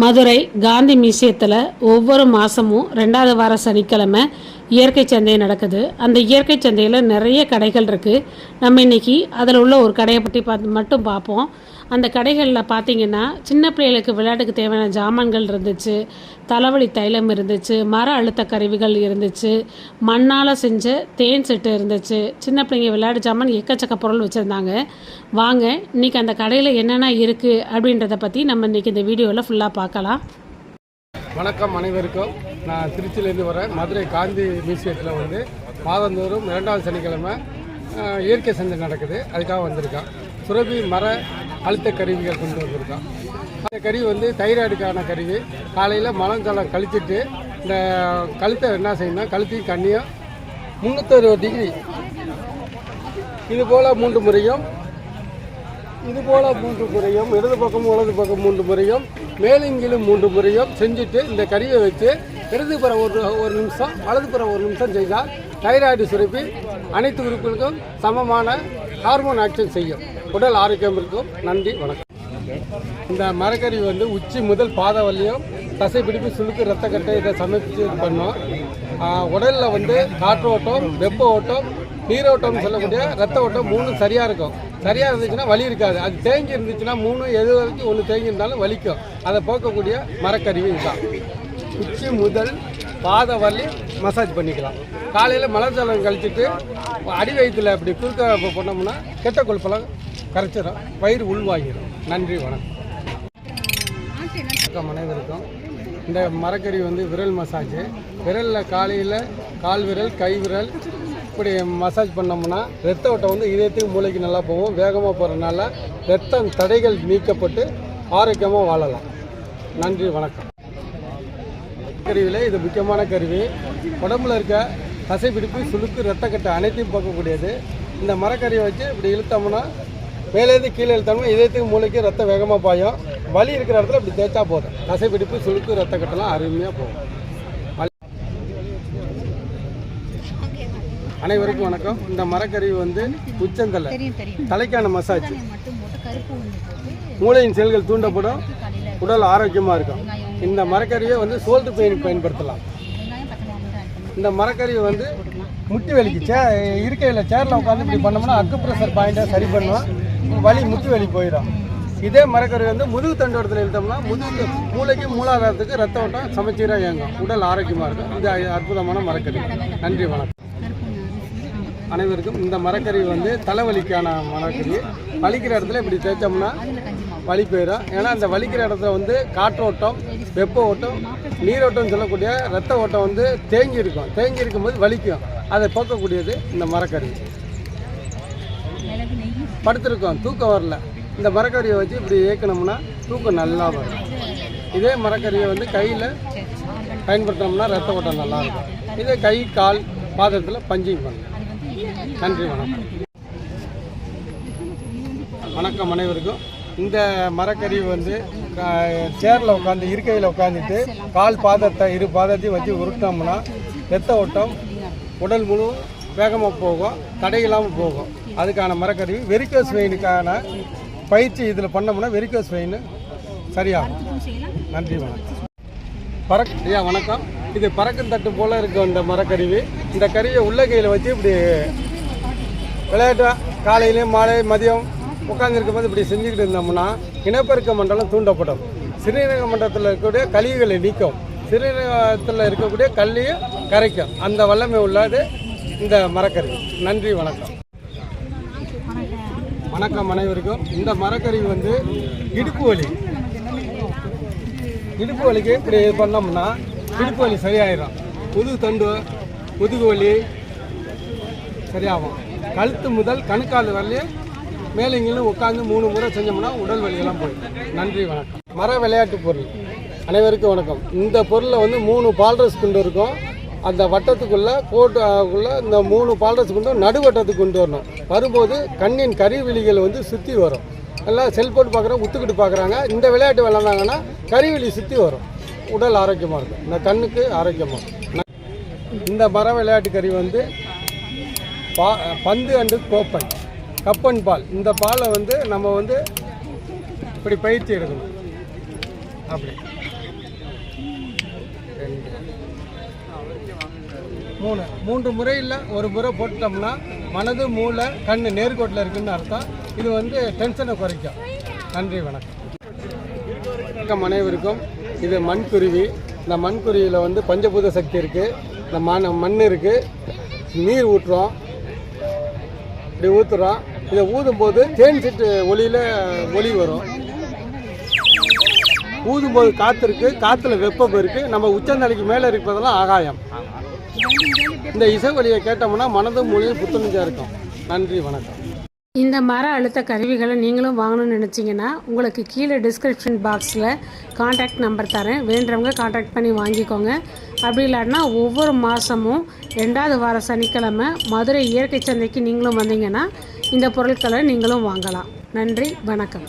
மதுரை காந்தி மியூசியத்தில் ஒவ்வொரு மாதமும் ரெண்டாவது வார சனிக்கிழமை இயற்கை சந்தை நடக்குது. அந்த இயற்கை சந்தையில் நிறைய கடைகள் இருக்குது நம்ம இன்னைக்கு அதில் உள்ள ஒரு கடையை பற்றி பார்த்து மட்டும் பார்ப்போம் அந்த கடைகளில் பார்த்தீங்கன்னா சின்ன பிள்ளைகளுக்கு விளையாட்டுக்கு தேவையான ஜாமான்கள் இருந்துச்சு தலைவலி தைலம் இருந்துச்சு மர அழுத்த கருவிகள் இருந்துச்சு மண்ணால் செஞ்ச தேன் செட்டு இருந்துச்சு. சின்ன பிள்ளைங்க விளையாட்டு ஜாமான் எக்கச்சக்க பொருள் வச்சுருந்தாங்க. வாங்க இன்னைக்கு அந்த கடையில் என்னென்ன இருக்குது அப்படின்றத பற்றி நம்ம இன்னைக்கு இந்த வீடியோவில் ஃபுல்லாக பார்க்கலாம் வணக்கம் அனைவருக்கும். நான் திருச்சியிலேருந்து வரேன். மதுரை காந்தி மியூசியத்தில் வந்து மாதந்தோறும் இரண்டாவது சனிக்கிழமை இயற்கை சந்தை நடக்குது. அதுக்காக வந்திருக்கான். சுரபி மர அழுத்த கருவிகள் கொண்டு வந்திருக்கான். அந்த கருவி வந்து தைராய்டுக்கான கருவி. காலையில் மலஞ்சலம் கழிச்சிட்டு இந்த கழுத்தை என்ன செய்யணும்னா கழுத்தையும் கண்ணியும் முந்நூற்றறுபது டிகிரி இது போல் மூன்று முறையும் இது போல மூன்று முறையும் இடது பக்கம் வலது பக்கம் மூன்று முறையும் மேலிங்கிலும் மூன்று முறையும் செஞ்சுட்டு இந்த கறியை வச்சு இடது புற ஒரு ஒரு நிமிஷம் வலது புற ஒரு நிமிஷம் செய்தால் தைராய்டு சுரப்பி அனைத்து உறுப்புகளுக்கும் சமமான ஹார்மோன் ஆக்ஷன் செய்யும். உடல் ஆரோக்கியம் இருக்கும். நன்றி வணக்கம். இந்த மரக்கறி வந்து உச்சி முதல் பாதை வலியும் தசை பிடிப்பு சுழுக்கு ரத்த கட்டை இதை சமைச்சு இது பண்ணோம் உடலில் வந்து காற்றோட்டம் வெப்ப ஓட்டம் நீரோட்டம்னு சொல்லக்கூடிய ரத்த ஓட்டம் மூணு சரியாக இருக்கும். சரியாக இருந்துச்சுன்னா வலி இருக்காது. அது தேங்கி இருந்துச்சுன்னா மூணு எது வரைக்கும் ஒன்று தேங்கி இருந்தாலும் வலிக்கும். அதை போக்கக்கூடிய மரக்கருவி இதுதான். உச்சி முதல் பாத வலி மசாஜ் பண்ணிக்கலாம். காலையில் மலர்ஜலம் கழிச்சிட்டு அடி வயிற்றுல அப்படி குறுக்க பண்ணோம்னா கெட்ட கொழுப்பெல்லாம் கரைச்சிடும் வயிறு உள்வாங்கிடும் நன்றி வணக்கம். மனைவருக்கும் இந்த மரக்கறி வந்து விரல் மசாஜ் விரலில் காலையில் கால் விரல் கை விரல் இப்படி மசாஜ் பண்ணோம்னா ரத்த ஓட்டம் வந்து இதயத்துக்கு மூளைக்கு நல்லா போகும். வேகமாக போகிறதுனால ரத்தம் தடைகள் நீக்கப்பட்டு ஆரோக்கியமாக வாழலாம். நன்றி வணக்கம். கருவியில் இது முக்கியமான கருவி. உடம்புல இருக்க தசைப்பிடிப்பு சுளுக்கு ரத்தக்கட்டை அனைத்தையும் பார்க்கக்கூடியது இந்த மரக்கறியை வச்சு இப்படி இழுத்தோம்னா மேலேருந்து கீழே இழுத்தோம்னா இதயத்துக்கு மூளைக்கு ரத்தம் வேகமாக பாயும். வலி இருக்கிற இடத்துல இப்படி தேய்ச்சா போதும். தசைப்பிடிப்பு சுளுக்கு ரத்தக்கட்டெல்லாம் அருமையாக போகும். அனைவருக்கும் வணக்கம். இந்த மரக்கருவி வந்து உச்சந்தலை தலைக்கான மசாஜ் மூளையின் செல்கள் தூண்டப்படும். உடல் ஆரோக்கியமாக இருக்கும். இந்த மரக்கறியை வந்து சோல்டர் பெயினுக்கு பயன்படுத்தலாம். இந்த மரக்கறியை வந்து முட்டி வலிக்கு. சே இருக்கையில் சேரில் உட்காந்து இப்படி பண்ணோம்னா அக்குப்ரெஷர் பாயிண்ட்டை சரி பண்ணும். வலி முட்டி வலி போயிடும். இதே மரக்கறி வந்து முதுகு தண்டோடத்தில் இழுத்தோம்னா முதுகு மூளைக்கு மூலாதாரத்துக்கு ரத்த ஓட்டம் சமச்சீராக இயங்கும். உடல் ஆரோக்கியமாக இருக்கும். இது அற்புதமான மரக்கறி நன்றி வணக்கம். அனைவருக்கும் இந்த மரக்கறி வந்து தலைவலிக்கான மரக்கறி. வலிக்கிற இடத்துல இப்படி தேய்ச்சோம்னா வலி போயிடும் ஏன்னா அந்த வலிக்கிற இடத்துல வந்து காற்றோட்டம் வெப்ப ஓட்டம் நீரோட்டம் சொல்லக்கூடிய ரத்த ஓட்டம் வந்து தேங்கி இருக்கும் தேங்கி இருக்கும்போது வலிக்கும். அதை போக்கக்கூடியது இந்த மரக்கறி. படுத்திருக்கோம். தூக்கம் வரல. இந்த மரக்கறியை வச்சு இப்படி இயக்கணும்னா தூக்கம் நல்லா வரும். இதே மரக்கறியை வந்து கையில் பயன்படுத்தினோம்னா ரத்த ஓட்டம் நல்லாயிருக்கும் இதே கை கால் பாதத்தில் பஞ்சிங் பண்ணலாம் நன்றி வணக்கம். வணக்கம் அனைவருக்கும். இந்த மரக்கறி வந்து சேரில் உட்காந்து இருக்கையில் உட்காந்துட்டு கால் பாதத்தை இரு பாதத்தையும் வச்சு உருட்டினோம்னா ரத்த ஓட்டம் உடல் முழு வேகமாக போகும் தடையில்லாமல் போகும். அதுக்கான மரக்கருவி வெரிக்கோஸ் வெயினுக்கான பயிற்சி இதில் பண்ணோம்னா வெரிக்கோஸ் வெயின் சரியாகும். நன்றி வணக்கம். பறக் ஐயா வணக்கம். இது பறக்கும் தட்டு போல் இருக்கும் இந்த மரக்கருவி. இந்த கருவியை உள்ள கையில் வச்சு இப்படி விளையாட்டா காலையிலையும் மாலை மதியம் உட்காந்துருக்கும் போது இப்படி செஞ்சுக்கிட்டு இருந்தோம்னா இனப்பெருக்க மண்டலம் தூண்டப்படும். சிறுநீரக மண்டலத்தில் இருக்கக்கூடிய கழிவுகளை நீக்கும். சிறுநீரகத்தில் இருக்கக்கூடிய கல்லையும் கரைக்கும். அந்த வல்லமை உள்ளது இந்த மரக்கருவி. நன்றி வணக்கம். வணக்கம் அனைவருக்கும். இந்த மரக்கருவி வந்து இடுப்பு வலி. இடுப்பு வலிக்கு இப்படி பண்ணோம்னா இடுப்பு வலி சரியாயிடும் புது தண்டு முதுகு வலி சரியாகும். கழுத்து முதல் கணுக்கால் வரலையும் மேலைங்களும் உட்காந்து மூணு முறை செஞ்சோம்னா உடல் வலியெல்லாம் போயிடும். நன்றி வணக்கம். மர விளையாட்டு பொருள். அனைவருக்கும் வணக்கம். இந்த பொருளில் வந்து மூணு பால்ரஸ் குண்டு இருக்கும். அந்த வட்டத்துக்குள்ளே கோட்டுக்குள்ளே இந்த மூணு பால்ரஸ் குண்டும் நடுவட்டத்துக்கு கொண்டு வரணும். வரும்போது கண்ணின் கருவிழிகள் வந்து சுற்றி வரும். எல்லாம் செல் போட்டு பார்க்குறோம் உத்துக்கிட்டு பார்க்குறாங்க. இந்த விளையாட்டு விளையாண்டாங்கன்னா கருவிழி சுற்றி வரும். உடல் ஆரோக்கியமாக இருக்கும். இந்த கண்ணுக்கு ஆரோக்கியமாக இருக்கும். இந்த மர விளையாட்டு கறி வந்து பா பந்து அண்டு கோப்பை கப்பன் பால். இந்த பாலை வந்து நம்ம வந்து இப்படி பயிற்சி எடுக்கணும். அப்படி. மூணு மூன்று முறையில் ஒரு முறை போட்டோம்னா மனது மூளை கண் நேர்கோட்டில் இருக்குன்னு அர்த்தம். இது வந்து டென்ஷனை குறைக்கும். நன்றி வணக்கம் அனைவருக்கும். இது மண்குருவி. இந்த மண்குருவியில் வந்து பஞ்சபூத சக்தி இருக்குது இந்த மண் மண் இருக்குது நீர் ஊற்றுறோம் இப்படி ஊற்றுறோம் இதை ஊதும்போது தேன் சிட்டு ஒளியில் ஒளி வரும். ஊதும்போது காற்று இருக்குது காற்றுல வெப்பம் இருக்குது நம்ம உச்சந்தலைக்கு மேலே இருப்பதெல்லாம் ஆகாயம். இந்த இசை வழியை கேட்டோம்னா மனதும் மொழியும் புத்துணர்ச்சியாக இருக்கும். நன்றி வணக்கம். இந்த மர அழுத்த கருவிகளை நீங்களும் வாங்கணும்னு நினச்சிங்கன்னா உங்களுக்கு கீழே டிஸ்கிரிப்ஷன் பாக்ஸில் காண்டாக்ட் நம்பர் தரேன். வேண்டவங்க காண்டாக்ட் பண்ணி வாங்கிக்கோங்க. அப்படி இல்லாட்டினா ஒவ்வொரு மாதமும் ரெண்டாவது வார சனிக்கிழமை மதுரை இயற்கை சந்தைக்கு நீங்களும் வந்தீங்கன்னா இந்த பொருட்களை நீங்களும் வாங்கலாம். நன்றி வணக்கம்.